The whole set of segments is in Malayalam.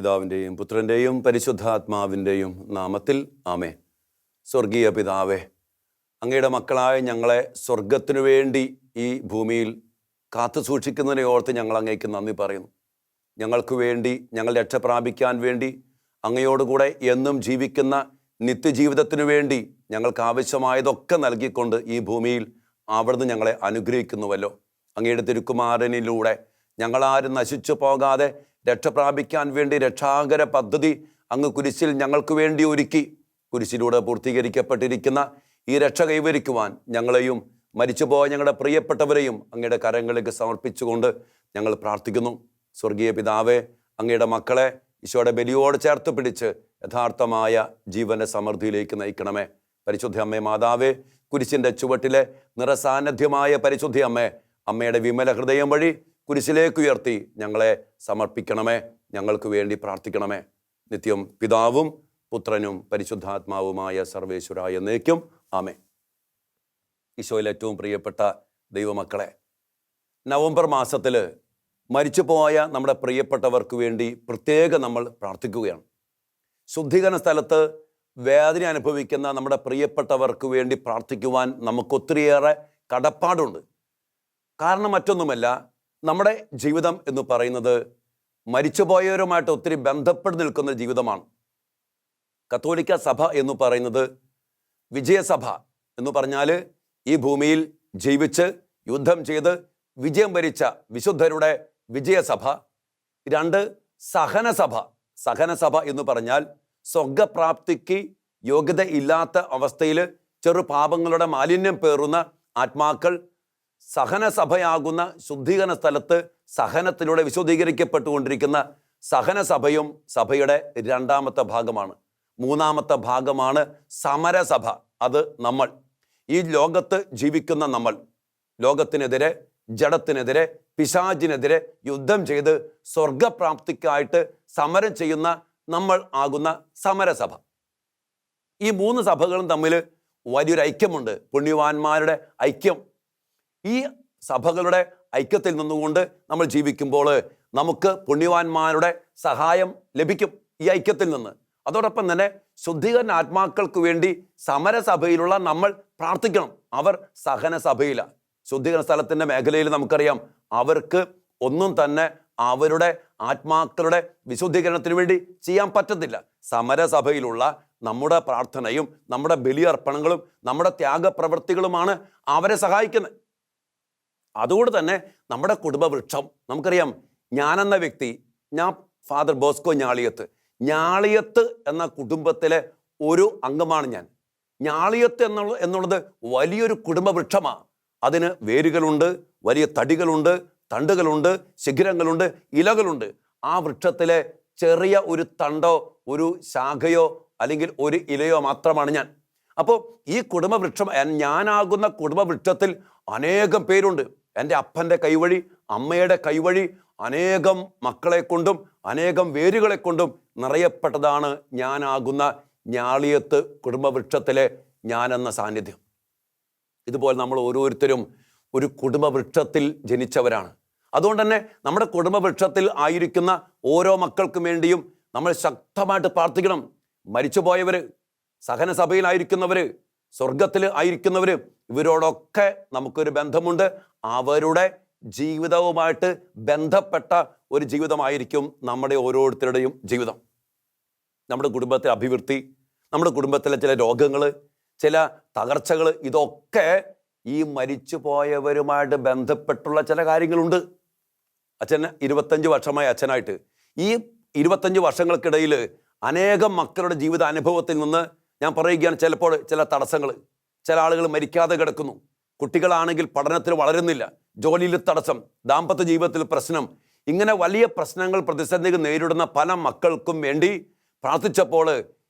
പിതാവിന്റെയും പുത്രന്റെയും പരിശുദ്ധാത്മാവിന്റെയും നാമത്തിൽ ആമേ സ്വർഗീയ പിതാവേ അങ്ങയുടെ മക്കളായ ഞങ്ങളെ സ്വർഗത്തിനു വേണ്ടി ഈ ഭൂമിയിൽ കാത്തു സൂക്ഷിക്കുന്നതിനെ ഓർത്ത് ഞങ്ങൾ അങ്ങേക്ക് നന്ദി പറയുന്നു. ഞങ്ങൾക്ക് വേണ്ടി ഞങ്ങൾ രക്ഷ പ്രാപിക്കാൻ വേണ്ടി അങ്ങയോടുകൂടെ എന്നും ജീവിക്കുന്ന നിത്യജീവിതത്തിനു വേണ്ടി ഞങ്ങൾക്ക് ആവശ്യമായതൊക്കെ നൽകിക്കൊണ്ട് ഈ ഭൂമിയിൽ അവിടുന്ന് ഞങ്ങളെ അനുഗ്രഹിക്കുന്നുവല്ലോ. അങ്ങയുടെ തിരുക്കുമാരനിലൂടെ ഞങ്ങളാരും നശിച്ചു പോകാതെ രക്ഷ പ്രാപിക്കാൻ വേണ്ടി രക്ഷാകര പദ്ധതി അങ്ങ് കുരിശിൽ ഞങ്ങൾക്ക് വേണ്ടി ഒരുക്കി. കുരിശിലൂടെ പൂർത്തീകരിക്കപ്പെട്ടിരിക്കുന്ന ഈ രക്ഷ കൈവരിക്കുവാൻ ഞങ്ങളെയും മരിച്ചുപോയ ഞങ്ങളുടെ പ്രിയപ്പെട്ടവരെയും അങ്ങയുടെ കരങ്ങളിലേക്ക് സമർപ്പിച്ചുകൊണ്ട് ഞങ്ങൾ പ്രാർത്ഥിക്കുന്നു. സ്വർഗീയ പിതാവെ അങ്ങയുടെ മക്കളെ ഈശോയുടെ ബലിയോട് ചേർത്ത് പിടിച്ച് യഥാർത്ഥമായ ജീവന്റെ സമൃദ്ധിയിലേക്ക് നയിക്കണമേ. പരിശുദ്ധ അമ്മേ മാതാവേ കുരിശിന്റെ ചുവട്ടിലെ നിറസാന്നിധ്യമായ പരിശുദ്ധി അമ്മേ അമ്മയുടെ വിമല ഹൃദയം വഴി കുരിശിലേക്ക് ഉയർത്തി ഞങ്ങളെ സമർപ്പിക്കണമേ. ഞങ്ങൾക്ക് വേണ്ടി പ്രാർത്ഥിക്കണമേ. നിത്യം പിതാവും പുത്രനും പരിശുദ്ധാത്മാവുമായ സർവേശ്വരായ എന്നേക്കും ആമേ ഈശോയിൽ ഏറ്റവും പ്രിയപ്പെട്ട ദൈവമക്കളെ നവംബർ മാസത്തിൽ മരിച്ചുപോയ നമ്മുടെ പ്രിയപ്പെട്ടവർക്ക് വേണ്ടി പ്രത്യേകം നമ്മൾ പ്രാർത്ഥിക്കുകയാണ്. ശുദ്ധീകരണ സ്ഥലത്ത് വേദന അനുഭവിക്കുന്ന നമ്മുടെ പ്രിയപ്പെട്ടവർക്ക് വേണ്ടി പ്രാർത്ഥിക്കുവാൻ നമുക്കൊത്തിരിയേറെ കടപ്പാടുണ്ട്. കാരണം മറ്റൊന്നുമല്ല നമ്മുടെ ജീവിതം എന്ന് പറയുന്നത് മരിച്ചുപോയവരുമായിട്ട് ഒത്തിരി ബന്ധപ്പെട്ട് നിൽക്കുന്ന ജീവിതമാണ്. കത്തോലിക്ക സഭ എന്ന് പറയുന്നത് വിജയസഭ എന്ന് പറഞ്ഞാൽ ഈ ഭൂമിയിൽ ജീവിച്ച് യുദ്ധം ചെയ്ത് വിജയം ഭരിച്ച വിശുദ്ധരുടെ വിജയസഭ. രണ്ട് സഹനസഭ. സഹനസഭ എന്ന് പറഞ്ഞാൽ സ്വർഗപ്രാപ്തിക്ക് യോഗ്യത ഇല്ലാത്ത അവസ്ഥയിൽ ചെറു പാപങ്ങളുടെ മാലിന്യം പേറുന്ന ആത്മാക്കൾ സഹനസഭയാകുന്ന ശുദ്ധീകരണ സ്ഥലത്ത് സഹനത്തിലൂടെ വിശുദ്ധീകരിക്കപ്പെട്ടുകൊണ്ടിരിക്കുന്ന സഹനസഭയും സഭയുടെ രണ്ടാമത്തെ ഭാഗമാണ്. മൂന്നാമത്തെ ഭാഗമാണ് സമരസഭ. അത് നമ്മൾ. ഈ ലോകത്ത് ജീവിക്കുന്ന നമ്മൾ. ലോകത്തിനെതിരെ ജഡത്തിനെതിരെ പിശാചിനെതിരെ യുദ്ധം ചെയ്ത് സ്വർഗപ്രാപ്തിക്കായിട്ട് സമരം ചെയ്യുന്ന നമ്മൾ ആകുന്ന സമരസഭ. ഈ മൂന്ന് സഭകളും തമ്മിൽ വലിയൊരു ഐക്യമുണ്ട്. പുണ്യവാന്മാരുടെ ഐക്യം. ഈ സഭകളുടെ ഐക്യത്തിൽ നിന്നുകൊണ്ട് നമ്മൾ ജീവിക്കുമ്പോൾ നമുക്ക് പുണ്യവാന്മാരുടെ സഹായം ലഭിക്കും ഈ ഐക്യത്തിൽ നിന്ന്. അതോടൊപ്പം തന്നെ ശുദ്ധീകരണ ആത്മാക്കൾക്ക് വേണ്ടി സമരസഭയിലുള്ള നമ്മൾ പ്രാർത്ഥിക്കണം. അവർ സഹന സഭയിലാണ് ശുദ്ധീകരണ സ്ഥലത്തിന്റെ മേഖലയിൽ നമുക്കറിയാം അവർക്ക് ഒന്നും തന്നെ അവരുടെ ആത്മാക്കളുടെ വിശുദ്ധീകരണത്തിന് വേണ്ടി ചെയ്യാൻ പറ്റത്തില്ല. സമരസഭയിലുള്ള നമ്മുടെ പ്രാർത്ഥനയും നമ്മുടെ ബലിയർപ്പണങ്ങളും നമ്മുടെ ത്യാഗപ്രവൃത്തികളുമാണ് അവരെ സഹായിക്കുന്നത്. അതുകൊണ്ട് തന്നെ നമ്മുടെ കുടുംബവൃക്ഷം നമുക്കറിയാം ഞാനെന്ന വ്യക്തി ഞാൻ ഫാദർ ബോസ്കോ ഞാളിയത്ത്. ഞാളിയത്ത് എന്ന കുടുംബത്തിലെ ഒരു അംഗമാണ് ഞാൻ. ഞാളിയത്ത് എന്നുള്ള എന്നുള്ളത് വലിയൊരു കുടുംബവൃക്ഷമാണ് അതിന് വേരുകളുണ്ട് വലിയ തടികളുണ്ട് തണ്ടുകളുണ്ട് ശിഖരങ്ങളുണ്ട് ഇലകളുണ്ട്. ആ വൃക്ഷത്തിലെ ചെറിയ ഒരു തണ്ടോ ഒരു ശാഖയോ അല്ലെങ്കിൽ ഒരു ഇലയോ മാത്രമാണ് ഞാൻ. അപ്പോൾ ഈ കുടുംബവൃക്ഷം ഞാനാകുന്ന കുടുംബവൃക്ഷത്തിൽ അനേകം പേരുണ്ട്. എന്റെ അപ്പന്റെ കൈവഴി അമ്മയുടെ കൈവഴി അനേകം മക്കളെ കൊണ്ടും അനേകം വേരുകളെ കൊണ്ടും നിറയപ്പെട്ടതാണ് ഞാനാകുന്ന ഞാളിയത്ത് കുടുംബവൃക്ഷത്തിലെ ഞാനെന്ന സാന്നിധ്യം. ഇതുപോലെ നമ്മൾ ഓരോരുത്തരും ഒരു കുടുംബവൃക്ഷത്തിൽ ജനിച്ചവരാണ്. അതുകൊണ്ട് തന്നെ നമ്മുടെ കുടുംബവൃക്ഷത്തിൽ ആയിരിക്കുന്ന ഓരോ മക്കൾക്കും വേണ്ടിയും നമ്മൾ ശക്തമായിട്ട് പ്രാർത്ഥിക്കണം. മരിച്ചുപോയവര് സഹനസഭയിലായിരിക്കുന്നവര് സ്വർഗത്തിൽ ആയിരിക്കുന്നവർ ഇവരോടൊക്കെ നമുക്കൊരു ബന്ധമുണ്ട്. അവരുടെ ജീവിതവുമായിട്ട് ബന്ധപ്പെട്ട ഒരു ജീവിതമായിരിക്കും നമ്മുടെ ഓരോരുത്തരുടെയും ജീവിതം. നമ്മുടെ കുടുംബത്തിലെ അഭിവൃദ്ധി നമ്മുടെ കുടുംബത്തിലെ ചില രോഗങ്ങൾ ചില തകർച്ചകൾ ഇതൊക്കെ ഈ മരിച്ചു പോയവരുമായിട്ട് ബന്ധപ്പെട്ടുള്ള ചില കാര്യങ്ങളുണ്ട്. അച്ഛൻ ഇരുപത്തഞ്ച് വർഷമായി അച്ഛനായിട്ട്. ഈ ഇരുപത്തഞ്ച് വർഷങ്ങൾക്കിടയിൽ അനേകം മക്കളുടെ ജീവിത അനുഭവത്തിൽ നിന്ന് ഞാൻ പറയുകയാണ് ചിലപ്പോൾ ചില തടസ്സങ്ങൾ. ചില ആളുകൾ മരിക്കാതെ കിടക്കുന്നു. കുട്ടികളാണെങ്കിൽ പഠനത്തിൽ വളരുന്നില്ല. ജോലിയിൽ തടസ്സം ദാമ്പത്യ ജീവിതത്തിൽ പ്രശ്നം. ഇങ്ങനെ വലിയ പ്രശ്നങ്ങൾ പ്രതിസന്ധികൾ നേരിടുന്ന പല മക്കൾക്കും വേണ്ടി പ്രാർത്ഥിച്ചപ്പോൾ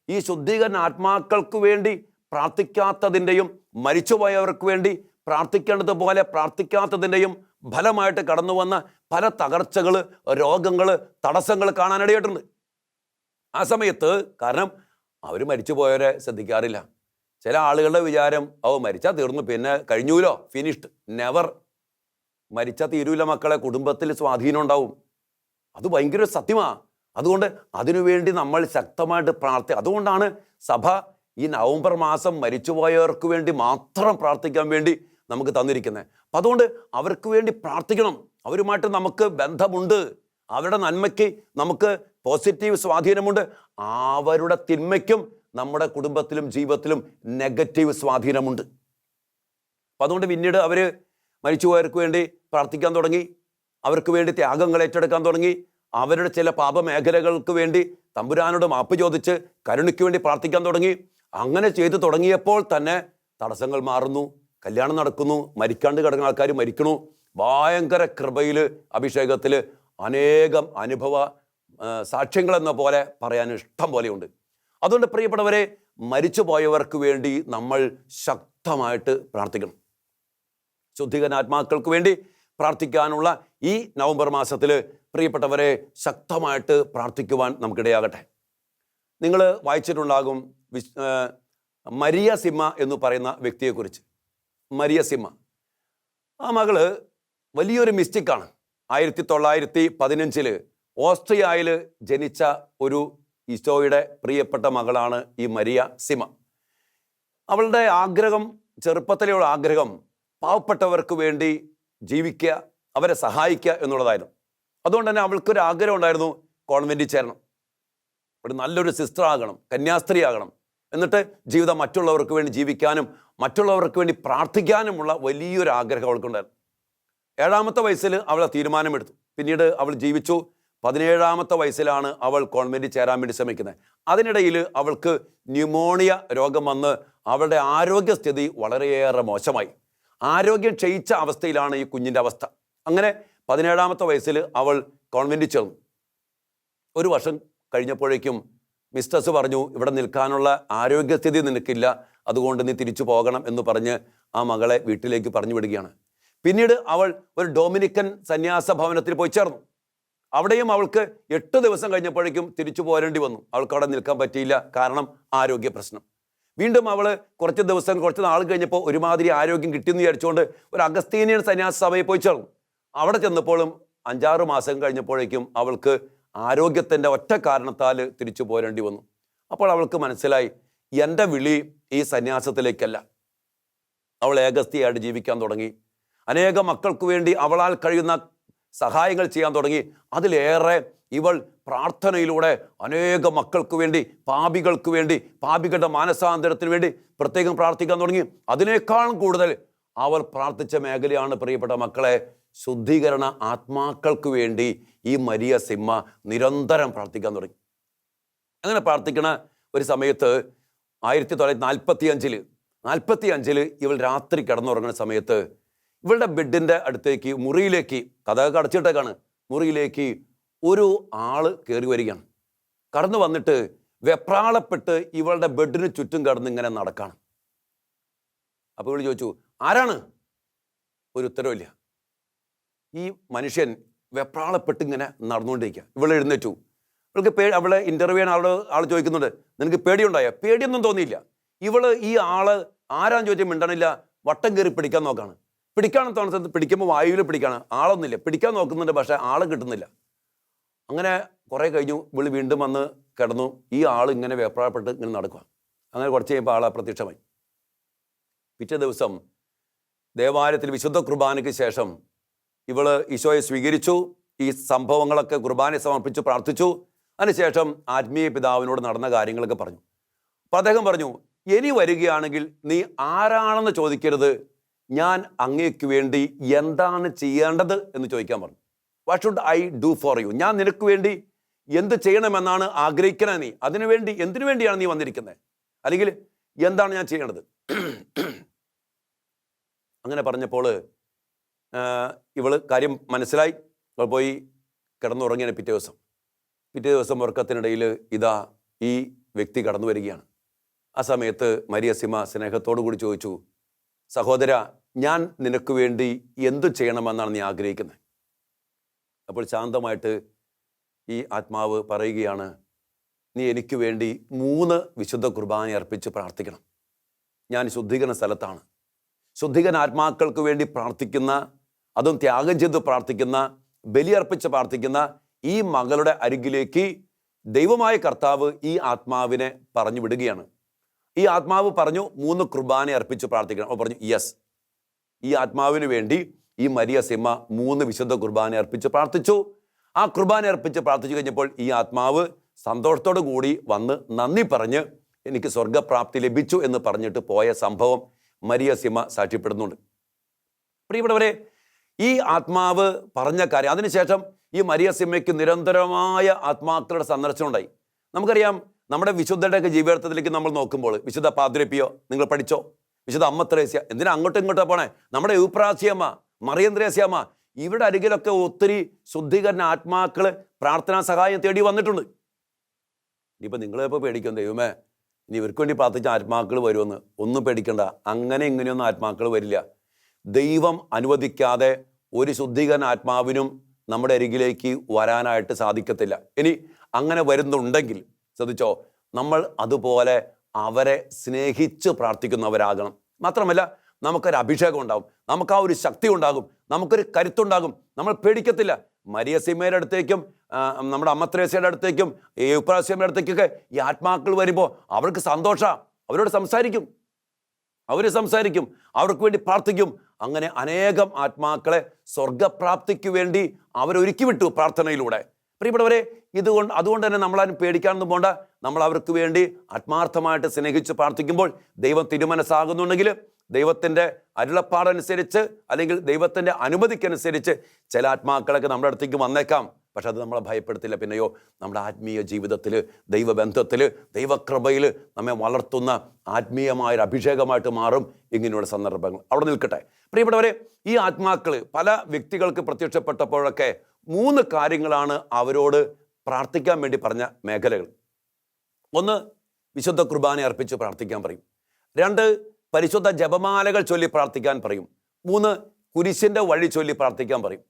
ഈ ശുദ്ധീകരണ ആത്മാക്കൾക്ക് വേണ്ടി പ്രാർത്ഥിക്കാത്തതിന്റെയും മരിച്ചുപോയവർക്ക് വേണ്ടി പ്രാർത്ഥിക്കേണ്ടതുപോലെ പ്രാർത്ഥിക്കാത്തതിന്റെയും ഫലമായിട്ട് കടന്നു വന്ന പല തകർച്ചകൾ രോഗങ്ങൾ തടസ്സങ്ങൾ കാണാനിടയായിട്ടുണ്ട്. ആ സമയത്ത് കാരണം അവർ മരിച്ചു പോയവരെ ശ്രദ്ധിക്കാറില്ല. ചില ആളുകളുടെ വിചാരം അവ മരിച്ചാൽ തീർന്നു പിന്നെ കഴിഞ്ഞൂലോ ഫിനിഷ്ഡ് നെവർ മരിച്ചാൽ തീരൂല മക്കളെ കുടുംബത്തിൽ സ്വാധീനം ഉണ്ടാവും അത് ഭയങ്കര സത്യമാണ് അതുകൊണ്ട് അതിനുവേണ്ടി നമ്മൾ ശക്തമായിട്ട് പ്രാർത്ഥി അതുകൊണ്ടാണ് സഭ ഈ നവംബർ മാസം മരിച്ചുപോയവർക്ക് വേണ്ടി മാത്രം പ്രാർത്ഥിക്കാൻ വേണ്ടി നമുക്ക് തന്നിരിക്കുന്നത്. അപ്പം അതുകൊണ്ട് അവർക്ക് വേണ്ടി പ്രാർത്ഥിക്കണം. അവരുമായിട്ട് നമുക്ക് ബന്ധമുണ്ട്. അവരുടെ നന്മയ്ക്ക് നമുക്ക് പോസിറ്റീവ് സ്വാധീനമുണ്ട്. അവരുടെ തിന്മയ്ക്കും നമ്മുടെ കുടുംബത്തിലും ജീവിതത്തിലും നെഗറ്റീവ് സ്വാധീനമുണ്ട്. അപ്പം അതുകൊണ്ട് പിന്നീട് അവർ മരിച്ചുപോയവർക്ക് വേണ്ടി പ്രാർത്ഥിക്കാൻ തുടങ്ങി. അവർക്ക് വേണ്ടി ത്യാഗങ്ങൾ ഏറ്റെടുക്കാൻ തുടങ്ങി. അവരുടെ ചില പാപമേഖലകൾക്ക് വേണ്ടി തമ്പുരാനോട് മാപ്പ് ചോദിച്ച് കരുണയ്ക്ക് വേണ്ടി പ്രാർത്ഥിക്കാൻ തുടങ്ങി. അങ്ങനെ ചെയ്തു തുടങ്ങിയപ്പോൾ തന്നെ തടസ്സങ്ങൾ മാറുന്നു. കല്യാണം നടക്കുന്നു. മരിക്കാണ്ട് കിടക്കുന്ന ആൾക്കാർ മരിക്കണു. ഭയങ്കര കൃപയിൽ അഭിഷേകത്തിൽ അനേകം അനുഭവ സാക്ഷ്യങ്ങളെന്ന പോലെ പറയാൻ ഇഷ്ടം പോലെയുണ്ട്. അതുകൊണ്ട് പ്രിയപ്പെട്ടവരെ മരിച്ചു പോയവർക്ക് വേണ്ടി നമ്മൾ ശക്തമായിട്ട് പ്രാർത്ഥിക്കണം. ശുദ്ധികനാത്മാക്കൾക്ക് വേണ്ടി പ്രാർത്ഥിക്കാനുള്ള ഈ നവംബർ മാസത്തിൽ പ്രിയപ്പെട്ടവരെ ശക്തമായിട്ട് പ്രാർത്ഥിക്കുവാൻ നമുക്കിടയാകട്ടെ. നിങ്ങൾ വായിച്ചിട്ടുണ്ടാകും വിശ് മരിയ സിമ്മ എന്ന് പറയുന്ന വ്യക്തിയെക്കുറിച്ച്. മരിയ സിമ്മ ആ മകൾ വലിയൊരു മിസ്റ്റേക്കാണ്. ആയിരത്തി തൊള്ളായിരത്തി പതിനഞ്ചിൽ ഓസ്ട്രിയയിൽ ജനിച്ച ഒരു ഈശോയുടെ പ്രിയപ്പെട്ട മകളാണ് ഈ മരിയ സിമ. അവളുടെ ആഗ്രഹം ചെറുപ്പത്തിലെയുള്ള ആഗ്രഹം പാവപ്പെട്ടവർക്ക് വേണ്ടി ജീവിക്കുക അവരെ സഹായിക്കുക എന്നുള്ളതായിരുന്നു. അതുകൊണ്ട് തന്നെ അവൾക്കൊരു ആഗ്രഹം ഉണ്ടായിരുന്നു കോൺവെന്റിൽ ചേരണം. ഒരു നല്ലൊരു സിസ്റ്റർ ആകണം കന്യാസ്ത്രീ ആകണം. എന്നിട്ട് ജീവിതം മറ്റുള്ളവർക്ക് വേണ്ടി ജീവിക്കാനും മറ്റുള്ളവർക്ക് വേണ്ടി പ്രാർത്ഥിക്കാനുമുള്ള വലിയൊരു ആഗ്രഹം അവൾക്കുണ്ടായിരുന്നു. ഏഴാമത്തെ വയസ്സിൽ അവൾ തീരുമാനമെടുത്തു. പിന്നീട് അവൾ ജീവിച്ചു. പതിനേഴാമത്തെ വയസ്സിലാണ് അവൾ കോൺവെന്റിൽ ചേരാൻ വേണ്ടി ശ്രമിക്കുന്നത്. അതിനിടയിൽ അവൾക്ക് ന്യൂമോണിയ രോഗം വന്ന് അവളുടെ ആരോഗ്യസ്ഥിതി വളരെയേറെ മോശമായി. ആരോഗ്യം ക്ഷയിച്ച അവസ്ഥയിലാണ് ഈ കുഞ്ഞിന്റെ അവസ്ഥ. അങ്ങനെ പതിനേഴാമത്തെ വയസ്സിൽ അവൾ കോൺവെന്റിൽ ചേർന്നു. ഒരു വർഷം കഴിഞ്ഞപ്പോഴേക്കും മിസ്റ്റേഴ്സ് പറഞ്ഞു ഇവിടെ നിൽക്കാനുള്ള ആരോഗ്യസ്ഥിതി നിനക്കില്ല. അതുകൊണ്ട് നീ തിരിച്ചു പോകണം എന്ന് പറഞ്ഞ് ആ മകളെ വീട്ടിലേക്ക് പറഞ്ഞു വിടുകയാണ്. പിന്നീട് അവൾ ഒരു ഡൊമിനിക്കൻ സന്യാസ ഭവനത്തിൽ പോയി ചേർന്നു. അവിടെയും അവൾക്ക് എട്ട് ദിവസം കഴിഞ്ഞപ്പോഴേക്കും തിരിച്ചു പോരേണ്ടി വന്നു. അവൾക്ക് അവിടെ നിൽക്കാൻ പറ്റിയില്ല കാരണം ആരോഗ്യ പ്രശ്നം. വീണ്ടും അവൾ കുറച്ച് ദിവസം കുറച്ച് നാൾ കഴിഞ്ഞപ്പോൾ ഒരുമാതിരി ആരോഗ്യം കിട്ടിയെന്ന് വിചാരിച്ചുകൊണ്ട് ഒരു അഗസ്തീനിയൻ സന്യാസ സഭയിൽ പോയി ചേർന്നു. അവിടെ ചെന്നപ്പോഴും അഞ്ചാറ് മാസം കഴിഞ്ഞപ്പോഴേക്കും അവൾക്ക് ആരോഗ്യത്തിന്റെ ഒറ്റ കാരണത്താൽ തിരിച്ചു പോരേണ്ടി വന്നു. അപ്പോൾ അവൾക്ക് മനസ്സിലായി എന്റെ വിളി ഈ സന്യാസത്തിലേക്കല്ല. അവൾ ഏകസ്ഥിയായിട്ട് ജീവിക്കാൻ തുടങ്ങി. അനേകം മക്കൾക്ക് വേണ്ടി അവളാൽ കഴിയുന്ന സഹായങ്ങൾ ചെയ്യാൻ തുടങ്ങി. അതിലേറെ ഇവൾ പ്രാർത്ഥനയിലൂടെ അനേക മക്കൾക്ക് വേണ്ടി പാപികൾക്ക് വേണ്ടി പാപികളുടെ മാനസാന്തരത്തിന് വേണ്ടി പ്രത്യേകം പ്രാർത്ഥിക്കാൻ തുടങ്ങി. അതിനേക്കാളും കൂടുതൽ അവൾ പ്രാർത്ഥിച്ച മേഖലയാണ് പ്രിയപ്പെട്ട മക്കളെ ശുദ്ധീകരണ ആത്മാക്കൾക്ക് വേണ്ടി ഈ മരിയ സിമ്മ നിരന്തരം പ്രാർത്ഥിക്കാൻ തുടങ്ങി. അങ്ങനെ പ്രാർത്ഥിക്കണ ഒരു സമയത്ത് ആയിരത്തി തൊള്ളായിരത്തി നാൽപ്പത്തി അഞ്ചിൽ നാൽപ്പത്തി അഞ്ചിൽ ഇവൾ രാത്രി കിടന്നുറങ്ങുന്ന സമയത്ത് ഇവളുടെ ബെഡിന്റെ അടുത്തേക്ക് മുറിയിലേക്ക് കഥകൾ അടച്ചിട്ടേക്കാണ്. മുറിയിലേക്ക് ഒരു ആൾ കയറി വരികയാണ്. കടന്നു വന്നിട്ട് വെപ്രാളപ്പെട്ട് ഇവളുടെ ബെഡിന് ചുറ്റും കടന്ന് ഇങ്ങനെ നടക്കാണ്. അപ്പോൾ ഇവൾ ചോദിച്ചു ആരാണ്? ഒരു ഉത്തരവില്ല. ഈ മനുഷ്യൻ വെപ്രാളപ്പെട്ട് ഇങ്ങനെ നടന്നുകൊണ്ടിരിക്കുക. ഇവൾ എഴുന്നേറ്റു. ഇവൾക്ക് പേ അവളെ ഇന്റർവ്യൂ ചെയ്യാൻ ആൾ ആൾ ചോദിക്കുന്നുണ്ട് നിനക്ക് പേടിയുണ്ടായോ? പേടിയൊന്നും തോന്നിയില്ല. ഇവൾ ഈ ആൾ ആരാന്ന് ചോദിച്ചാൽ മിണ്ടണില്ല. വട്ടം കയറി പിടിക്കാൻ നോക്കാണ്. പിടിക്കാൻ തോന്നുന്നത് പിടിക്കുമ്പോൾ വായുവിൽ പിടിക്കാണ്. ആളൊന്നുമില്ല. പിടിക്കാൻ നോക്കുന്നുണ്ട് പക്ഷേ ആളെ കിട്ടുന്നില്ല. അങ്ങനെ കുറേ കഴിഞ്ഞു. വിളി വീണ്ടും വന്ന് കിടന്നു. ഈ ആൾ ഇങ്ങനെ വേപ്രാപ്പെട്ട് ഇങ്ങനെ നടക്കുക അങ്ങനെ കുറച്ച് കഴിയുമ്പോൾ ആൾ അപ്രത്യക്ഷമായി. പിറ്റേ ദിവസം ദേവാലയത്തിൽ വിശുദ്ധ കുർബാനയ്ക്ക് ശേഷം ഇവൾ ഈശോയെ സ്വീകരിച്ചു. ഈ സംഭവങ്ങളൊക്കെ കുർബാനയെ സമർപ്പിച്ചു പ്രാർത്ഥിച്ചു. അതിനുശേഷം ആത്മീയ പിതാവിനോട് നടന്ന കാര്യങ്ങളൊക്കെ പറഞ്ഞു. അപ്പം അദ്ദേഹം പറഞ്ഞു ഇനി വരികയാണെങ്കിൽ നീ ആരാണെന്ന് ചോദിക്കരുത്. ഞാൻ അങ്ങേക്ക് വേണ്ടി എന്താണ് ചെയ്യേണ്ടത് എന്ന് ചോദിക്കാൻ പറഞ്ഞു. What should I do for you ഞാൻ നിനക്ക് വേണ്ടി എന്ത് ചെയ്യണമെന്നാണ് ആഗ്രഹിക്കണേ നീ? അതിനുവേണ്ടി എന്തിനു വേണ്ടിയാണ് നീ വന്നിരിക്കുന്നത് അല്ലെങ്കിൽ എന്താണ് ഞാൻ ചെയ്യേണ്ടത്? അങ്ങനെ പറഞ്ഞപ്പോൾ ഇവൾ കാര്യം മനസ്സിലായി. അവൾ പോയി കിടന്നുറങ്ങിയാണ് പിറ്റേ ദിവസം. പിറ്റേ ദിവസം ഉറക്കത്തിനിടയിൽ ഇതാ ഈ വ്യക്തി കടന്നു വരികയാണ് ആ സമയത്ത് മരിയ സിമ സ്നേഹത്തോടു കൂടി ചോദിച്ചു സഹോദര ഞാൻ നിനക്ക് വേണ്ടി എന്തു ചെയ്യണമെന്നാണ് നീ ആഗ്രഹിക്കുന്നത്? അപ്പോൾ ശാന്തമായിട്ട് ഈ ആത്മാവ് പറയുകയാണ് നീ എനിക്ക് വേണ്ടി മൂന്ന് വിശുദ്ധ കുർബാന അർപ്പിച്ച് പ്രാർത്ഥിക്കണം. ഞാൻ ശുദ്ധീകരണ സ്ഥലത്താണ്. ശുദ്ധികൻ ആത്മാക്കൾക്ക് വേണ്ടി പ്രാർത്ഥിക്കുന്ന അതും ത്യാഗം ചെയ്ത് പ്രാർത്ഥിക്കുന്ന ബലിയർപ്പിച്ച് പ്രാർത്ഥിക്കുന്ന ഈ മകളുടെ അരികിലേക്ക് ദൈവമായ കർത്താവ് ഈ ആത്മാവിനെ പറഞ്ഞു വിടുകയാണ്. ഈ ആത്മാവ് പറഞ്ഞു മൂന്ന് കുർബാന അർപ്പിച്ച് പ്രാർത്ഥിക്കണം. അപ്പോൾ പറഞ്ഞു യെസ്. ഈ ആത്മാവിന് വേണ്ടി ഈ മരിയ സിമ്മ മൂന്ന് വിശുദ്ധ കുർബാന അർപ്പിച്ച് പ്രാർത്ഥിച്ചു. ആ കുർബാന അർപ്പിച്ച് പ്രാർത്ഥിച്ചു കഴിഞ്ഞപ്പോൾ ഈ ആത്മാവ് സന്തോഷത്തോടു കൂടി വന്ന് നന്ദി പറഞ്ഞ് എനിക്ക് സ്വർഗപ്രാപ്തി ലഭിച്ചു എന്ന് പറഞ്ഞിട്ട് പോയ സംഭവം മരിയ സിമ്മ സാക്ഷ്യപ്പെടുന്നുണ്ട്. പ്രിയപ്പെട്ടവരെ ഈ ആത്മാവ് പറഞ്ഞ കാര്യം അതിനുശേഷം ഈ മരിയ സിമ്മയ്ക്ക് നിരന്തരമായ ആത്മാക്കളുടെ സന്ദർശനം ഉണ്ടായി. നമുക്കറിയാം നമ്മുടെ വിശുദ്ധരുടെയൊക്കെ ജീവിതത്തിലേക്ക് നമ്മൾ നോക്കുമ്പോൾ വിശുദ്ധ പാദ്രപ്പിയോ നിങ്ങൾ പഠിച്ചോ? വിശുദ്ധ അമ്മ ത്രേസ്യ എന്തിനാ അങ്ങോട്ടും ഇങ്ങോട്ടും പോണേ? നമ്മുടെ യുപ്രാസിയമ്മ മറിയം ത്രേസ്യമ്മ ഇവിടെ അരികിലൊക്കെ ഒത്തിരി ശുദ്ധീകരണ ആത്മാക്കൾ പ്രാർത്ഥനാ സഹായം തേടി വന്നിട്ടുണ്ട്. ഇനിയിപ്പോൾ നിങ്ങളിപ്പോൾ പേടിക്കും ദൈവമേ ഇനി ഇവർക്ക് വേണ്ടി പ്രാർത്ഥിച്ച ആത്മാക്കൾ വരുമെന്ന് ഒന്നും പേടിക്കണ്ട. അങ്ങനെ ഇങ്ങനെയൊന്നും ആത്മാക്കൾ വരില്ല. ദൈവം അനുവദിക്കാതെ ഒരു ശുദ്ധീകരണ ആത്മാവിനും നമ്മുടെ അരികിലേക്ക് വരാനായിട്ട് സാധിക്കത്തില്ല. ഇനി അങ്ങനെ വരുന്നുണ്ടെങ്കിൽ ശ്രദ്ധിച്ചോ നമ്മൾ അതുപോലെ അവരെ സ്നേഹിച്ച് പ്രാർത്ഥിക്കുന്നവരാകണം. മാത്രമല്ല നമുക്കൊരു അഭിഷേകം ഉണ്ടാകും നമുക്ക് ആ ഒരു ശക്തി ഉണ്ടാകും. നമുക്കൊരു കരുത്തുണ്ടാകും. നമ്മൾ പേടിക്കത്തില്ല. മരിയ സീമയുടെ അടുത്തേക്കും നമ്മുടെ അമ്മത്രേസയുടെ അടുത്തേക്കും ഈ ഉപ്രാസ്യമ്മയുടെ അടുത്തേക്കൊക്കെ ഈ ആത്മാക്കൾ വരുമ്പോൾ അവർക്ക് സന്തോഷമാണ് അവരോട് സംസാരിക്കും. അവർ സംസാരിക്കും. അവർക്ക് വേണ്ടി പ്രാർത്ഥിക്കും. അങ്ങനെ അനേകം ആത്മാക്കളെ സ്വർഗപ്രാപ്തിക്ക് വേണ്ടി അവരൊരുക്കി വിട്ടു പ്രാർത്ഥനയിലൂടെ. പ്രിയപ്പെട്ടവരെ ഇതുകൊണ്ട് അതുകൊണ്ട് തന്നെ നമ്മളാരും പേടിക്കാനൊന്നും പോണ്ട. നമ്മൾ അവർക്ക് വേണ്ടി ആത്മാർത്ഥമായിട്ട് സ്നേഹിച്ച് പ്രാർത്ഥിക്കുമ്പോൾ ദൈവം തിരുമനസ്സാകുന്നുണ്ടെങ്കിൽ ദൈവത്തിന്റെ അരുളപ്പാടനുസരിച്ച് അല്ലെങ്കിൽ ദൈവത്തിന്റെ അനുമതിക്കനുസരിച്ച് ചില ആത്മാക്കളൊക്കെ നമ്മുടെ അടുത്തേക്ക് വന്നേക്കാം. പക്ഷെ അത് നമ്മളെ ഭയപ്പെടുത്തില്ല. പിന്നെയോ നമ്മുടെ ആത്മീയ ജീവിതത്തിൽ ദൈവബന്ധത്തിൽ ദൈവകൃപയിൽ നമ്മെ വളർത്തുന്ന ആത്മീയമായ ഒരു അഭിഷേകമായിട്ട് മാറും ഇങ്ങനെയുള്ള സന്ദർഭങ്ങൾ. അവിടെ നിൽക്കട്ടെ. പ്രിയപ്പെട്ടവരെ ഈ ആത്മാക്കൾ പല വ്യക്തികൾക്ക് പ്രത്യക്ഷപ്പെട്ടപ്പോഴൊക്കെ മൂന്ന് കാര്യങ്ങളാണ് അവരോട് പ്രാർത്ഥിക്കാൻ വേണ്ടി പറഞ്ഞ മേഖലകൾ. ഒന്ന് വിശുദ്ധ കുർബാന അർപ്പിച്ച് പ്രാർത്ഥിക്കാൻ പറയും. രണ്ട് പരിശുദ്ധ ജപമാലകൾ ചൊല്ലി പ്രാർത്ഥിക്കാൻ പറയും. മൂന്ന് കുരിശിന്റെ വഴി ചൊല്ലി പ്രാർത്ഥിക്കാൻ പറയും.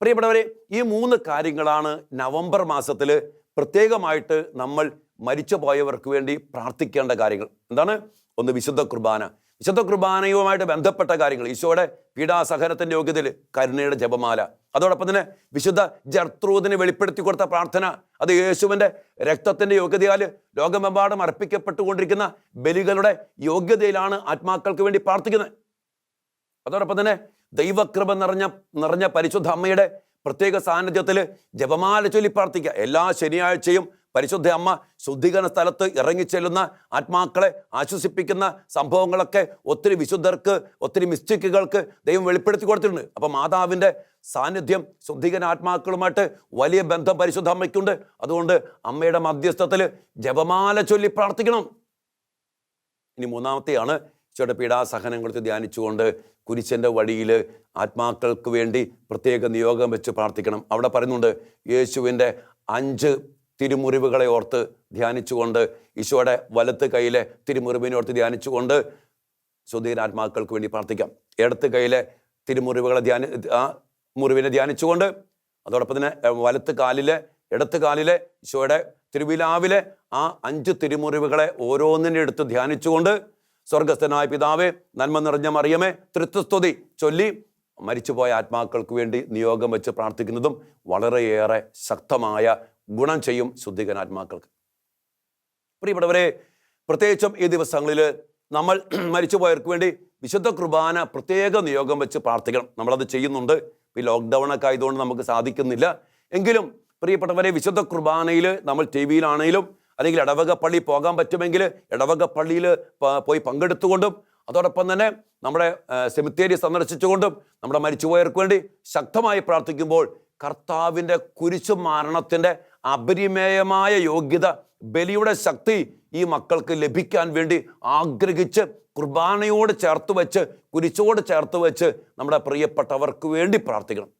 പ്രിയപ്പെട്ടവരെ ഈ മൂന്ന് കാര്യങ്ങളാണ് നവംബർ മാസത്തിൽ പ്രത്യേകമായിട്ട് നമ്മൾ മരിച്ചു പോയവർക്ക് വേണ്ടി പ്രാർത്ഥിക്കേണ്ട കാര്യങ്ങൾ. എന്താണ്? ഒന്ന് വിശുദ്ധ കുർബാന. വിശുദ്ധ കുർബാനയുമായിട്ട് ബന്ധപ്പെട്ട കാര്യങ്ങൾ. ഈശോയുടെ പീഡാസഹനത്തിന്റെ യോഗ്യതയിൽ കരുണയുടെ ജപമാല. അതോടൊപ്പം തന്നെ വിശുദ്ധ ജർത്രൂദിന് വെളിപ്പെടുത്തി കൊടുത്ത പ്രാർത്ഥന അത് യേശുവിന്റെ രക്തത്തിന്റെ യോഗ്യതയാൽ ലോകമെമ്പാടും അർപ്പിക്കപ്പെട്ടുകൊണ്ടിരിക്കുന്ന ബലികളുടെ യോഗ്യതയിലാണ് ആത്മാക്കൾക്ക് വേണ്ടി പ്രാർത്ഥിക്കുന്നത്. അതോടൊപ്പം തന്നെ ദൈവകൃപ നിറഞ്ഞ നിറഞ്ഞ പരിശുദ്ധ അമ്മയുടെ പ്രത്യേക സാന്നിധ്യത്തിൽ ജപമാല ചൊല്ലി പ്രാർത്ഥിക്കുക. എല്ലാ ശനിയാഴ്ചയും പരിശുദ്ധ അമ്മ ശുദ്ധീകരണ സ്ഥലത്ത് ഇറങ്ങിച്ചെല്ലുന്ന ആത്മാക്കളെ ആശ്വസിപ്പിക്കുന്ന സംഭവങ്ങളൊക്കെ ഒത്തിരി വിശുദ്ധർക്ക് ഒത്തിരി മിസ്റ്റേക്കുകൾക്ക് ദൈവം വെളിപ്പെടുത്തി കൊടുത്തിട്ടുണ്ട്. അപ്പം മാതാവിന്റെ സാന്നിധ്യം ശുദ്ധീകരണ ആത്മാക്കളുമായിട്ട് വലിയ ബന്ധം പരിശുദ്ധ അമ്മയ്ക്കുണ്ട്. അതുകൊണ്ട് അമ്മയുടെ മധ്യസ്ഥത്തിൽ ജപമാല ചൊല്ലി പ്രാർത്ഥിക്കണം. ഇനി മൂന്നാമത്തെയാണ് ഈശോയുടെ പീഡാസഹനങ്ങളിൽ ധ്യാനിച്ചുകൊണ്ട് കുരിശന്റെ വഴിയിൽ ആത്മാക്കൾക്ക് വേണ്ടി പ്രത്യേക നിയോഗം വെച്ച് പ്രാർത്ഥിക്കണം. അവിടെ പറയുന്നുണ്ട് യേശുവിന്റെ അഞ്ച് തിരുമുറിവുകളെ ഓർത്ത് ധ്യാനിച്ചുകൊണ്ട് ഈശോയുടെ വലത്ത് കൈയിലെ തിരുമുറിവിനെ ഓർത്ത് ധ്യാനിച്ചുകൊണ്ട് ശുദ്ധീരാത്മാക്കൾക്ക് വേണ്ടി പ്രാർത്ഥിക്കാം. ഇടത്ത് കൈയിലെ തിരുമുറിവുകളെ ധ്യാനി ആ മുറിവിനെ ധ്യാനിച്ചുകൊണ്ട് അതോടൊപ്പം തന്നെ വലത്ത് കാലിലെ ഇടത്ത് കാലിലെ ഈശോയുടെ തിരുവിലാവിലെ ആ അഞ്ച് തിരുമുറിവുകളെ ഓരോന്നിനെ എടുത്ത് ധ്യാനിച്ചുകൊണ്ട് സ്വർഗസ്ഥനായ പിതാവേ നന്മ നിറഞ്ഞ മറിയമേ തൃത്വസ്തുതി ചൊല്ലി മരിച്ചുപോയ ആത്മാക്കൾക്ക് വേണ്ടി നിയോഗം വെച്ച് പ്രാർത്ഥിക്കുന്നതും വളരെയേറെ ശക്തമായ ഗുണം ചെയ്യും ശുദ്ധികനാത്മാക്കൾക്ക് പ്രിയപ്പെട്ടവരെ പ്രത്യേകിച്ചും ഈ ദിവസങ്ങളിൽ നമ്മൾ മരിച്ചുപോയവർക്ക് വേണ്ടി വിശുദ്ധ കുർബാന പ്രത്യേക നിയോഗം വെച്ച് പ്രാർത്ഥിക്കണം. നമ്മളത് ചെയ്യുന്നുണ്ട്. ഈ ലോക്ക്ഡൗൺ ഒക്കെ ആയതുകൊണ്ട് നമുക്ക് സാധിക്കുന്നില്ല. എങ്കിലും പ്രിയപ്പെട്ടവരെ വിശുദ്ധ കുർബാനയിൽ നമ്മൾ ടി വിയിലാണെങ്കിലും അല്ലെങ്കിൽ ഇടവക പള്ളി പോകാൻ പറ്റുമെങ്കിൽ ഇടവക പള്ളിയിൽ പോയി പങ്കെടുത്തുകൊണ്ടും അതോടൊപ്പം തന്നെ നമ്മുടെ സെമിത്തേരി സന്ദർശിച്ചുകൊണ്ടും നമ്മുടെ മരിച്ചുപോയവർക്ക് വേണ്ടി ശക്തമായി പ്രാർത്ഥിക്കുമ്പോൾ കർത്താവിന്റെ കുരിശു മരണത്തിന്റെ അപരിമേയമായ യോഗ്യത ബലിയുടെ ശക്തി ഈ മക്കൾക്ക് ലഭിക്കാൻ വേണ്ടി ആഗ്രഹിച്ച് കുർബാനയോട് ചേർത്ത് വെച്ച് കുരിശോട് ചേർത്ത് വെച്ച് നമ്മുടെ പ്രിയപ്പെട്ടവർക്ക് വേണ്ടി പ്രാർത്ഥിക്കണം.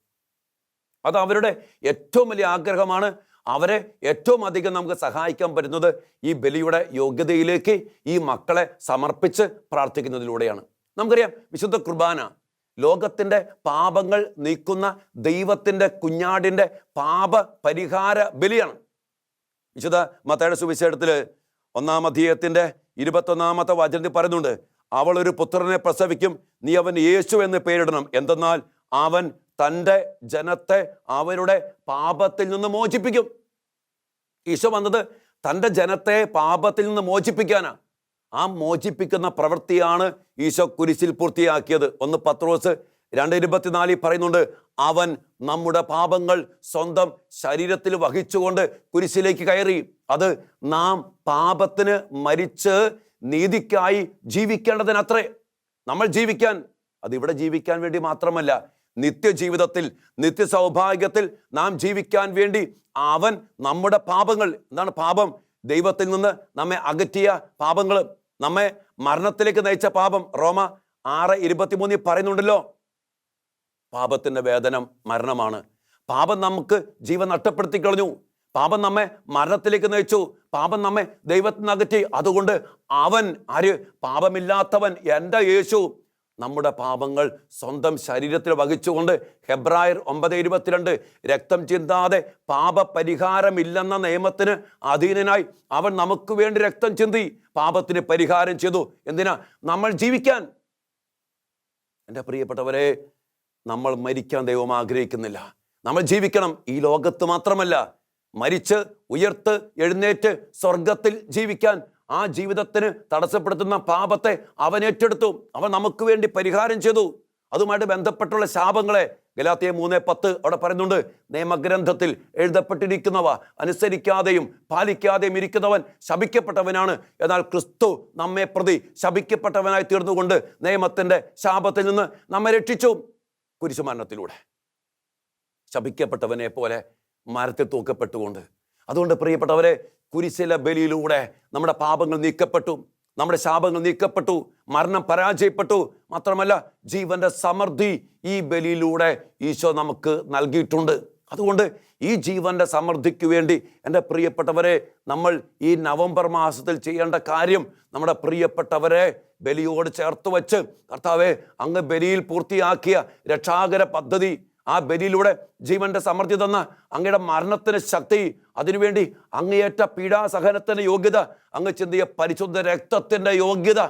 അത് അവരുടെ ഏറ്റവും വലിയ ആഗ്രഹമാണ്. അവരെ ഏറ്റവും അധികം നമുക്ക് സഹായിക്കാൻ പറ്റുന്നത് ഈ ബലിയുടെ യോഗ്യതയിലേക്ക് ഈ മക്കളെ സമർപ്പിച്ച് പ്രാർത്ഥിക്കുന്നതിലൂടെയാണ്. നമുക്കറിയാം വിശുദ്ധ കുർബാന ലോകത്തിന്റെ പാപങ്ങൾ നീക്കുന്ന ദൈവത്തിന്റെ കുഞ്ഞാടിന്റെ പാപ പരിഹാര ബലിയാണ്. വിശുദ്ധ മത്തയുടെ സുവിശേഷത്തിൽ ഒന്നാം അധ്യയത്തിന്റെ ഇരുപത്തൊന്നാമത്തെ വചനത്തിൽ പറയുന്നുണ്ട് അവൾ ഒരു പുത്രനെ പ്രസവിക്കും നീ അവൻ യേശു എന്ന് പേരിടണം. എന്തെന്നാൽ അവൻ തന്റെ ജനത്തെ അവരുടെ പാപത്തിൽ നിന്ന് മോചിപ്പിക്കും. ഈശോ വന്നത് തന്റെ ജനത്തെ പാപത്തിൽ നിന്ന് മോചിപ്പിക്കാനാ ആ മോചിപ്പിക്കുന്ന പ്രവൃത്തിയാണ് ഈശോ കുരിശിൽ പൂർത്തിയാക്കിയത്. ഒന്ന് പത്രോസ് രണ്ട് ഇരുപത്തിനാലിൽ പറയുന്നുണ്ട് അവൻ നമ്മുടെ പാപങ്ങൾ സ്വന്തം ശരീരത്തിൽ വഹിച്ചുകൊണ്ട് കുരിശിലേക്ക് കയറി. അത് നാം പാപത്തിന് മരിച്ച് നീതിക്കായി ജീവിക്കേണ്ടതിനത്രേ. നമ്മൾ ജീവിക്കാൻ അത് ഇവിടെ ജീവിക്കാൻ വേണ്ടി മാത്രമല്ല നിത്യജീവിതത്തിൽ നിത്യ സൗഭാഗ്യത്തിൽ നാം ജീവിക്കാൻ വേണ്ടി അവൻ നമ്മുടെ പാപങ്ങൾ എന്താണ് പാപം? ദൈവത്തിൽ നിന്ന് നമ്മെ അകറ്റിയ പാപങ്ങൾ. നമ്മെ മരണത്തിലേക്ക് നയിച്ച പാപം. റോമ ആറ് ഇരുപത്തിമൂന്നിൽ പറയുന്നുണ്ടല്ലോ പാപത്തിന്റെ വേദനം മരണമാണ്. പാപം നമുക്ക് ജീവൻ നഷ്ടപ്പെടുത്തി കളഞ്ഞു. പാപം നമ്മെ മരണത്തിലേക്ക് നയിച്ചു. പാപം നമ്മെ ദൈവത്തിനകറ്റി. അതുകൊണ്ട് അവൻ ആര്? പാപമില്ലാത്തവൻ എന്റെ യേശു. നമ്മുടെ പാപങ്ങൾ സ്വന്തം ശരീരത്തിൽ വഹിച്ചുകൊണ്ട് ഹെബ്രായർ ഒമ്പത് ഇരുപത്തിരണ്ട് രക്തം ചിന്താതെ പാപപരിഹാരമില്ലെന്ന നിയമത്തിന് അധീനനായി അവൻ നമുക്ക് വേണ്ടി രക്തം ചിന്തി പാപത്തിന് പരിഹാരം ചെയ്തു. എന്തിനാ? നമ്മൾ ജീവിക്കാൻ. എന്റെ പ്രിയപ്പെട്ടവരെ നമ്മൾ മരിക്കാൻ ദൈവം ആഗ്രഹിക്കുന്നില്ല. നമ്മൾ ജീവിക്കണം. ഈ ലോകത്ത് മാത്രമല്ല മരിച്ച് ഉയർത്ത് എഴുന്നേറ്റ് സ്വർഗത്തിൽ ജീവിക്കാൻ ആ ജീവിതത്തിന് തടസ്സപ്പെടുത്തുന്ന പാപത്തെ അവൻ ഏറ്റെടുത്തു. അവൻ നമുക്ക് വേണ്ടി പരിഹാരം ചെയ്തു. അതുമായിട്ട് ബന്ധപ്പെട്ടുള്ള ശാപങ്ങളെ ഗലാത്തിയ മൂന്ന് പത്ത് അവിടെ പറയുന്നുണ്ട്. നിയമഗ്രന്ഥത്തിൽ എഴുതപ്പെട്ടിരിക്കുന്നവ അനുസരിക്കാതെയും പാലിക്കാതെയും ഇരിക്കുന്നവൻ ശപിക്കപ്പെട്ടവനാണ്. എന്നാൽ ക്രിസ്തു നമ്മെ പ്രതി ശപിക്കപ്പെട്ടവനായി തീർന്നുകൊണ്ട് നിയമത്തിന്റെ ശാപത്തിൽ നിന്ന് നമ്മെ രക്ഷിച്ചു. കുരിശുമരണത്തിലൂടെ ശപിക്കപ്പെട്ടവനെ പോലെ മരത്തിൽ തൂക്കപ്പെട്ടുകൊണ്ട്. അതുകൊണ്ട് പ്രിയപ്പെട്ടവരെ കുരിശിലെ ബലിയിലൂടെ നമ്മുടെ പാപങ്ങൾ നീക്കപ്പെട്ടു നമ്മുടെ ശാപങ്ങൾ നീക്കപ്പെട്ടു മരണം പരാജയപ്പെട്ടു. മാത്രമല്ല ജീവന്റെ സമൃദ്ധി ഈ ബലിയിലൂടെ ഈശോ നമുക്ക് നൽകിയിട്ടുണ്ട്. അതുകൊണ്ട് ഈ ജീവന്റെ സമൃദ്ധിക്ക് വേണ്ടി എന്റെ പ്രിയപ്പെട്ടവരെ നമ്മൾ ഈ നവംബർ മാസത്തിൽ ചെയ്യേണ്ട കാര്യം നമ്മുടെ പ്രിയപ്പെട്ടവരെ ബലിയോട് ചേർത്ത് വെച്ച് കർത്താവെ അങ്ങ് ബലിയിൽ പൂർത്തിയാക്കിയ രക്ഷാകര പദ്ധതി ആ ബലിയിലൂടെ ജീവന്റെ സമൃദ്ധി തന്ന അങ്ങയുടെ മരണത്തിന് ശക്തി അതിനുവേണ്ടി അങ്ങേയറ്റ പീഡാസഹനത്തിന് യോഗ്യത അങ്ങ് ചിന്തിയ പരിശുദ്ധ രക്തത്തിന്റെ യോഗ്യത.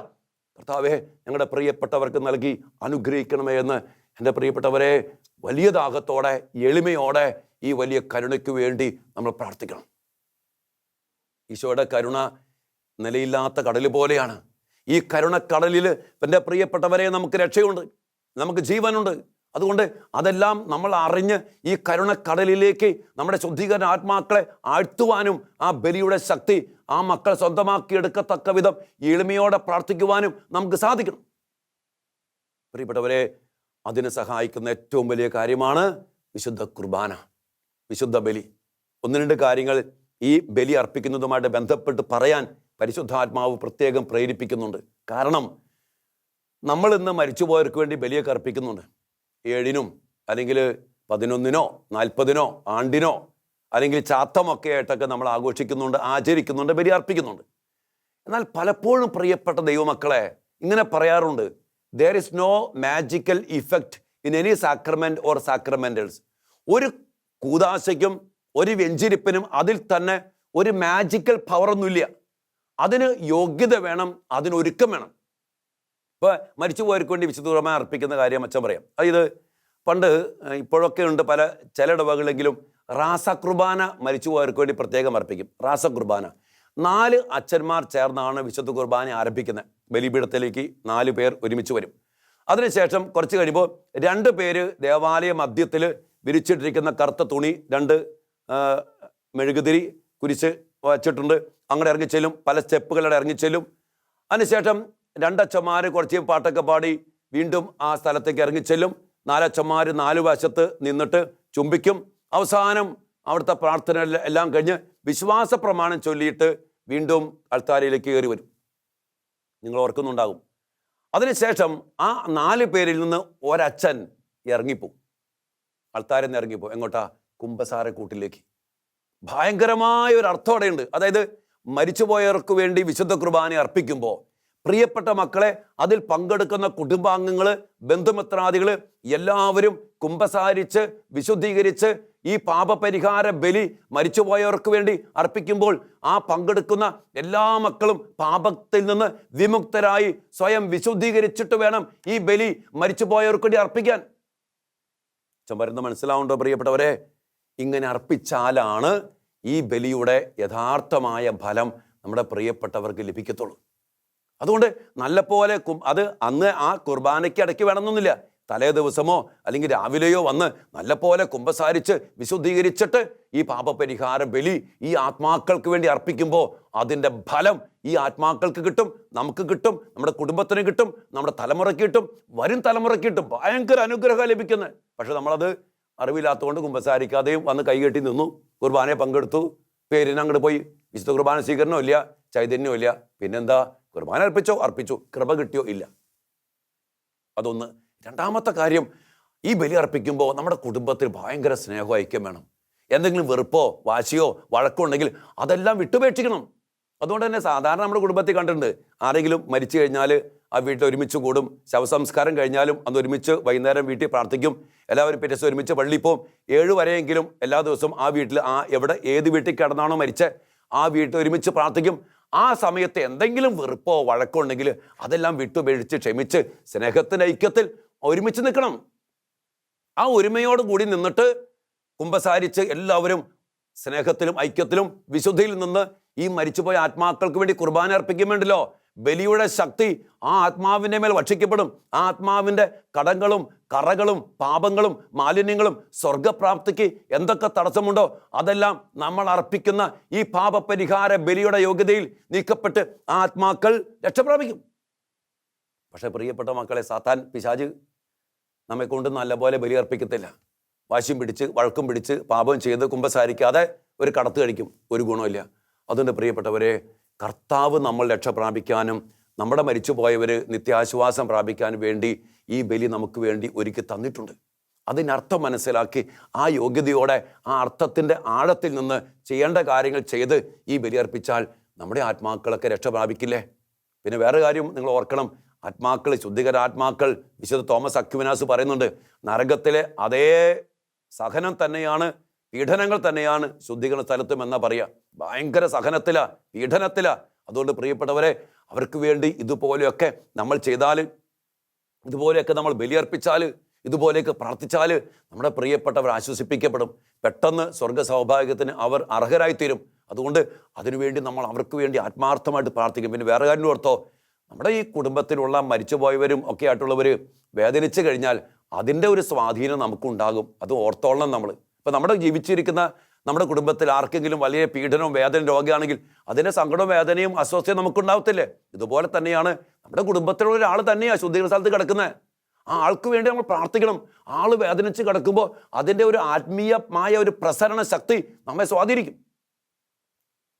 കർത്താവെ ഞങ്ങളുടെ പ്രിയപ്പെട്ടവർക്ക് നൽകി അനുഗ്രഹിക്കണമേ എന്ന്. എന്റെ പ്രിയപ്പെട്ടവരെ വലിയ ദാഹത്തോടെ എളിമയോടെ ഈ വലിയ കരുണയ്ക്ക് വേണ്ടി നമ്മൾ പ്രാർത്ഥിക്കണം. ഈശോയുടെ കരുണ നിലയില്ലാത്ത കടൽ പോലെയാണ്. ഈ കരുണക്കടലിൽ എന്റെ പ്രിയപ്പെട്ടവരെ നമുക്ക് രക്ഷയുണ്ട്. നമുക്ക് ജീവനുണ്ട്. അതുകൊണ്ട് അതെല്ലാം നമ്മൾ അറിഞ്ഞ് ഈ കരുണക്കടലിലേക്ക് നമ്മുടെ ശുദ്ധീകരണ ആത്മാക്കളെ ആഴ്ത്തുവാനും ആ ബലിയുടെ ശക്തി ആ മക്കളെ സ്വന്തമാക്കിയെടുക്കത്തക്ക വിധം എളിമയോടെ പ്രാർത്ഥിക്കുവാനും നമുക്ക് സാധിക്കണം. പ്രിയപ്പെട്ടവരെ അതിനെ സഹായിക്കുന്ന ഏറ്റവും വലിയ കാര്യമാണ് വിശുദ്ധ കുർബാന വിശുദ്ധ ബലി. ഒന്ന് രണ്ട് കാര്യങ്ങൾ ഈ ബലി അർപ്പിക്കുന്നതുമായിട്ട് ബന്ധപ്പെട്ട് പറയാൻ പരിശുദ്ധാത്മാവ് പ്രത്യേകം പ്രേരിപ്പിക്കുന്നുണ്ട്. കാരണം നമ്മൾ ഇന്ന് മരിച്ചുപോയവർക്ക് വേണ്ടി ബലിയൊക്കെ അർപ്പിക്കുന്നുണ്ട്. ഏഴിനും അല്ലെങ്കിൽ പതിനൊന്നിനോ നാൽപ്പതിനോ ആണ്ടിനോ അല്ലെങ്കിൽ ചാത്തമൊക്കെ ആയിട്ടൊക്കെ നമ്മൾ ആഘോഷിക്കുന്നുണ്ട് ആചരിക്കുന്നുണ്ട് ബലി അർപ്പിക്കുന്നുണ്ട് എന്നാൽ പലപ്പോഴും പ്രിയപ്പെട്ട ദൈവമക്കളെ ഇങ്ങനെ പറയാറുണ്ട് there is no magical effect in any sacrament or sacramentals ഒരു കൂതാശയ്ക്കും ഒരു വെഞ്ചിരിപ്പിനും അതിൽ തന്നെ ഒരു മാജിക്കൽ പവർ ഒന്നുമില്ല. അതിന് യോഗ്യത വേണം അതിനൊരുക്കം വേണം. ഇപ്പൊ മരിച്ചുപോയവർക്ക് വേണ്ടി വിശുദ്ധ കുർബാന അർപ്പിക്കുന്ന കാര്യം അച്ഛൻ പറയാം. അതായത് പണ്ട് ഇപ്പോഴൊക്കെ ഉണ്ട് പല ചില ഇടവകളെങ്കിലും റാസ കുർബാന മരിച്ചുപോയവർക്ക് വേണ്ടി പ്രത്യേകം അർപ്പിക്കും. റാസ കുർബാന. നാല് അച്ഛന്മാർ ചേർന്നാണ് വിശുദ്ധ കുർബാന ആരംഭിക്കുന്നത്. ബലിപീഠത്തിലേക്ക് നാല് പേർ ഒരുമിച്ച് വരും. അതിനുശേഷം കുറച്ച് കഴിയുമ്പോൾ രണ്ട് പേര് ദേവാലയ മധ്യത്തിൽ വിരിച്ചിട്ടിരിക്കുന്ന കറുത്ത തുണി രണ്ട് മെഴുകുതിരി കുരിശ് വച്ചിട്ടുണ്ട്. അങ്ങോട്ട് ഇറങ്ങിച്ചെല്ലും പല സ്റ്റെപ്പുകളുടെ ഇറങ്ങിച്ചെല്ലും. അതിനുശേഷം രണ്ടച്ഛന്മാർ കുറച്ച് പാട്ടൊക്കെ പാടി വീണ്ടും ആ സ്ഥലത്തേക്ക് ഇറങ്ങിച്ചെല്ലും നാലച്ഛന്മാർ നാല് വശത്ത് നിന്നിട്ട് ചുംബിക്കും. അവസാനം അവിടുത്തെ പ്രാർത്ഥന എല്ലാം- കഴിഞ്ഞ് വിശ്വാസ പ്രമാണം ചൊല്ലിയിട്ട് വീണ്ടും അൾത്താരയിലേക്ക് കയറി വരും. നിങ്ങൾ ഓർക്കുന്നുണ്ടാകും. അതിനുശേഷം ആ നാല് പേരിൽ നിന്ന് ഒരച്ഛൻ ഇറങ്ങിപ്പോവും. അൾത്താരിൽ നിന്ന് ഇറങ്ങിപ്പോവും. എങ്ങോട്ടാ? കുംഭസാര കൂട്ടിലേക്ക്. ഭയങ്കരമായ ഒരു അർത്ഥം അവിടെയുണ്ട്. അതായത് മരിച്ചുപോയവർക്ക് വേണ്ടി വിശുദ്ധ കുർബാന അർപ്പിക്കുമ്പോൾ പ്രിയപ്പെട്ട മക്കളെ അതിൽ പങ്കെടുക്കുന്ന കുടുംബാംഗങ്ങൾ ബന്ധുമിത്രാദികൾ എല്ലാവരും കുംഭസാരിച്ച് വിശുദ്ധീകരിച്ച് ഈ പാപപരിഹാര ബലി മരിച്ചുപോയവർക്ക് വേണ്ടി അർപ്പിക്കുമ്പോൾ ആ പങ്കെടുക്കുന്ന എല്ലാ മക്കളും പാപത്തിൽ നിന്ന് വിമുക്തരായി സ്വയം വിശുദ്ധീകരിച്ചിട്ട് വേണം ഈ ബലി മരിച്ചുപോയവർക്ക് വേണ്ടി അർപ്പിക്കാൻ. ചുമരുന്ന് മനസ്സിലാവുണ്ടോ പ്രിയപ്പെട്ടവരെ? ഇങ്ങനെ അർപ്പിച്ചാലാണ് ഈ ബലിയുടെ യഥാർത്ഥമായ ഫലം നമ്മുടെ പ്രിയപ്പെട്ടവർക്ക് ലഭിക്കത്തുള്ളൂ. അതുകൊണ്ട് നല്ലപോലെ അത് അന്ന് ആ കുർബാനയ്ക്ക് ഇടയ്ക്ക് വേണമെന്നൊന്നുമില്ല. തലേ ദിവസമോ അല്ലെങ്കിൽ രാവിലെയോ വന്ന് നല്ലപോലെ കുമ്പസാരിച്ച് വിശുദ്ധീകരിച്ചിട്ട് ഈ പാപപരിഹാര ബലി ഈ ആത്മാക്കൾക്ക് വേണ്ടി അർപ്പിക്കുമ്പോൾ അതിന്റെ ഫലം ഈ ആത്മാക്കൾക്ക് കിട്ടും നമുക്ക് കിട്ടും നമ്മുടെ കുടുംബത്തിന് കിട്ടും നമ്മുടെ തലമുറയ്ക്ക് കിട്ടും വരും തലമുറയ്ക്ക് കിട്ടും. ഭയങ്കര അനുഗ്രഹം ലഭിക്കുന്നത്. പക്ഷെ നമ്മളത് അറിവില്ലാത്തതുകൊണ്ട് കുമ്പസാരിക്കാതെയും വന്ന് കൈകെട്ടി നിന്നു. കുർബാനയെ പങ്കെടുത്തു. പേരിനങ്ങോട്ട് പോയി. വിശുദ്ധ കുർബാന സ്വീകരണമില്ല ഇല്ല. പിന്നെന്താ? കുർബാന അർപ്പിച്ചോ അർപ്പിച്ചു. കൃപ കിട്ടിയോ? ഇല്ല. അതൊന്ന് രണ്ടാമത്തെ കാര്യം ഈ ബലി അർപ്പിക്കുമ്പോൾ നമ്മുടെ കുടുംബത്തിൽ ഭയങ്കര സ്നേഹവും ഐക്യം വേണം. എന്തെങ്കിലും വെറുപ്പോ വാശിയോ വഴക്കോ ഉണ്ടെങ്കിൽ അതെല്ലാം വിട്ടുപേക്ഷിക്കണം. അതുകൊണ്ട് തന്നെ സാധാരണ നമ്മുടെ കുടുംബത്തിൽ കണ്ടിട്ടുണ്ട് ആരെങ്കിലും മരിച്ചു കഴിഞ്ഞാൽ ആ വീട്ടിൽ ഒരുമിച്ച് കൂടും ശവസംസ്കാരം കഴിഞ്ഞാലും അന്ന് ഒരുമിച്ച് വൈകുന്നേരം വീട്ടിൽ പ്രാർത്ഥിക്കും എല്ലാവരും പിറ്റേ ഒരുമിച്ച് പള്ളി പോവും. ഏഴ് വരെയെങ്കിലും എല്ലാ ദിവസവും ആ വീട്ടിൽ ആ എവിടെ ഏത് വീട്ടിൽ കിടന്നാണോ മരിച്ചത് ആ വീട്ടിൽ ഒരുമിച്ച് പ്രാർത്ഥിക്കും. ആ സമയത്ത് എന്തെങ്കിലും വെറുപ്പോ വഴക്കോ ഉണ്ടെങ്കിൽ അതെല്ലാം വിട്ടുപേഴിച്ച് ക്ഷമിച്ച് സ്നേഹത്തിന്റെ ഐക്യത്തിൽ ഒരുമിച്ച് നിൽക്കണം. ആ ഒരുമയോട് കൂടി നിന്നിട്ട് കുമ്പസാരിച്ച് എല്ലാവരും സ്നേഹത്തിലും ഐക്യത്തിലും വിശുദ്ധിയിൽ നിന്ന് ഈ മരിച്ചുപോയ ആത്മാക്കൾക്ക് വേണ്ടി കുർബാന അർപ്പിക്കും വേണ്ടല്ലോ. ബലിയുടെ ശക്തി ആ ആത്മാവിന്റെ മേൽ ഭക്ഷിക്കപ്പെടും. ആ ആത്മാവിന്റെ കടങ്ങളും കറകളും പാപങ്ങളും മാലിന്യങ്ങളും സ്വർഗപ്രാപ്തിക്ക് എന്തൊക്കെ തടസ്സമുണ്ടോ അതെല്ലാം നമ്മൾ അർപ്പിക്കുന്ന ഈ പാപപരിഹാര ബലിയുടെ യോഗ്യതയിൽ നീക്കപ്പെട്ട് ആ ആത്മാക്കൾ രക്ഷപ്രാപിക്കും. പക്ഷേ പ്രിയപ്പെട്ട മക്കളെ സാത്താൻ പിശാജ് നമ്മെ കൊണ്ട് നല്ലപോലെ ബലിയർപ്പിക്കത്തില്ല വാശിയും പിടിച്ച് വഴക്കും പിടിച്ച് പാപം ചെയ്ത് കുമ്പസാരിക്കാതെ ഒരു കടത്ത് കഴിക്കും. ഒരു ഗുണമില്ല അതുകൊണ്ട് പ്രിയപ്പെട്ടവരെ കർത്താവ് നമ്മൾ രക്ഷ പ്രാപിക്കാനും നമ്മുടെ മരിച്ചുപോയവർ നിത്യാശ്വാസം പ്രാപിക്കാനും വേണ്ടി ഈ ബലി നമുക്ക് വേണ്ടി ഒരുക്കി തന്നിട്ടുണ്ട്. അതിനർത്ഥം മനസ്സിലാക്കി ആ യോഗ്യതയോടെ ആ അർത്ഥത്തിന്റെ ആഴത്തിൽ നിന്ന് ചെയ്യേണ്ട കാര്യങ്ങൾ ചെയ്ത് ഈ ബലി അർപ്പിച്ചാൽ നമ്മുടെ ആത്മാക്കളൊക്കെ രക്ഷ പ്രാപിക്കില്ലേ? പിന്നെ വേറെ കാര്യം നിങ്ങൾ ഓർക്കണം. ആത്മാക്കൾ ശുദ്ധികരാത്മാക്കൾ വിശുദ്ധ തോമസ് അക്യുവിനാസ് പറയുന്നുണ്ട് നരകത്തിലെ അതേ സഹനം തന്നെയാണ് പീഡനങ്ങൾ തന്നെയാണ് ശുദ്ധീകരണ സ്ഥലത്തും എന്നാ പറയുക ഭയങ്കര സഹനത്തിലാ പീഡനത്തിലാ. അതുകൊണ്ട് പ്രിയപ്പെട്ടവരെ അവർക്ക് വേണ്ടി ഇതുപോലെയൊക്കെ നമ്മൾ ചെയ്താൽ ഇതുപോലെയൊക്കെ നമ്മൾ ബലിയർപ്പിച്ചാൽ ഇതുപോലെയൊക്കെ പ്രാർത്ഥിച്ചാൽ നമ്മുടെ പ്രിയപ്പെട്ടവർ ആശ്വസിപ്പിക്കപ്പെടും. പെട്ടെന്ന് സ്വർഗ സൗഭാഗ്യത്തിന് അവർ അർഹരായിത്തീരും. അതുകൊണ്ട് അതിനുവേണ്ടി നമ്മൾ അവർക്ക് വേണ്ടി ആത്മാർത്ഥമായിട്ട് പ്രാർത്ഥിക്കും. പിന്നെ വേറെ കാര്യം ഓർത്തോ നമ്മുടെ ഈ കുടുംബത്തിലുള്ള മരിച്ചുപോയവരും ഒക്കെ ആയിട്ടുള്ളവർ വേദനിച്ചു കഴിഞ്ഞാൽ അതിന്റെ ഒരു സ്വാധീനം നമുക്കുണ്ടാകും. അത് ഓർത്തോളണം നമ്മൾ ഇപ്പം നമ്മുടെ ജീവിച്ചിരിക്കുന്ന നമ്മുടെ കുടുംബത്തിൽ ആർക്കെങ്കിലും വലിയ പീഡനവും വേദനയും രോഗമാണെങ്കിൽ അതിന്റെ സങ്കടവും വേദനയും അസ്വസ്ഥയും നമുക്കുണ്ടാവത്തില്ലേ? ഇതുപോലെ തന്നെയാണ് നമ്മുടെ കുടുംബത്തിലുള്ള ഒരാൾ തന്നെയാണ് ശുദ്ധീകരണ സ്ഥലത്ത് കിടക്കുന്നത്. ആ ആൾക്ക് വേണ്ടി നമ്മൾ പ്രാർത്ഥിക്കണം. ആൾ വേദനിച്ച് കിടക്കുമ്പോൾ അതിന്റെ ഒരു ആത്മീയമായ ഒരു പ്രസരണ ശക്തി നമ്മെ സ്വാധീനിക്കും.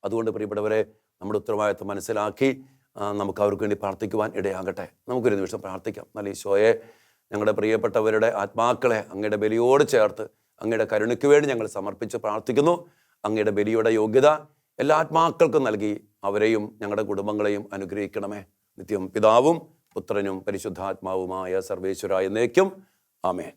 അതുകൊണ്ട് പ്രിയപ്പെട്ടവരെ നമ്മുടെ ഉത്തരവാദിത്വം മനസ്സിലാക്കി നമുക്ക് അവർക്ക് വേണ്ടി പ്രാർത്ഥിക്കുവാൻ ഇടയാകട്ടെ. നമുക്കൊരു നിമിഷം പ്രാർത്ഥിക്കാം. നല്ല ഈശോയെ ഞങ്ങളുടെ പ്രിയപ്പെട്ടവരുടെ ആത്മാക്കളെ അങ്ങയുടെ ബലിയോട് ചേർത്ത് അങ്ങയുടെ കരുണയ്ക്ക് വേണ്ടി ഞങ്ങൾ സമർപ്പിച്ച് പ്രാർത്ഥിക്കുന്നു. അങ്ങയുടെ ബലിയുടെ യോഗ്യത എല്ലാ ആത്മാക്കൾക്കും നൽകി അവരെയും ഞങ്ങളുടെ കുടുംബങ്ങളെയും അനുഗ്രഹിക്കണമേ. നിത്യം പിതാവും പുത്രനും പരിശുദ്ധാത്മാവുമായ സർവേശ്വരായ എന്നേക്കും. ആമേൻ.